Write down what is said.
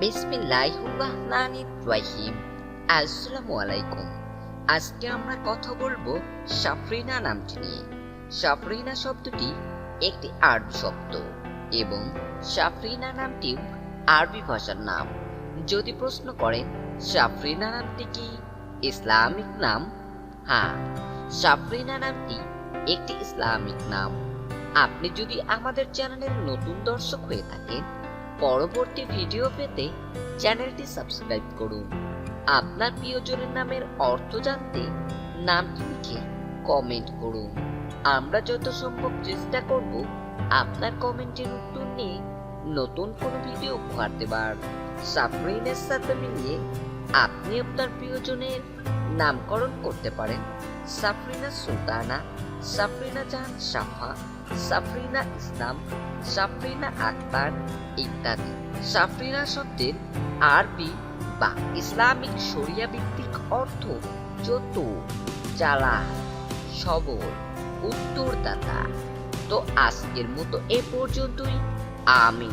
বিসমিল্লাহির আসসালামু আলাইকুম। আজকে আমরা কথা বলব সাফরিনা নামটি নিয়ে। সাফরিনা শব্দটি একটি আরবি শব্দ এবং সাফরিনা নামটি আরবি ভাষার নাম। যদি প্রশ্ন করেন, সাফরিনা নামটি কি? ইসলামিক নাম? হ্যাঁ সাফরিনা নামটি একটি ইসলামিক নাম। আপনি যদি আমাদের চ্যানেলের নতুন দর্শক হয়ে থাকেন পরবর্তী ভিডিও পেতে চ্যানেলটি সাবস্ক্রাইব করুন। আপনার প্রিয়জনের নামের অর্থ জানতে নামটি লিখে কমেন্ট করুন। আমরা যত সম্ভব চেষ্টা করব আপনার কমেন্টের উত্তর নিয়ে নতুন কোনো ভিডিও উপহার দেবার। সাফরিনের সাথে মিলিয়ে আপনি আপনার প্রিয়জনের নামকরণ করতে পারেন। সাফরিনা সুলতানা, সাফরিনা জাহান সাফা সাফরিনা ইসলাম, সাফরিনা আক্তার ইত্যাদি। সাফরিনা শব্দের আরবি বা ইসলামিক শরিয়া ভিত্তিক অর্থ যত চালা সবল, উত্তরদাতা। তো আজকের মতো এ পর্যন্তই। আমি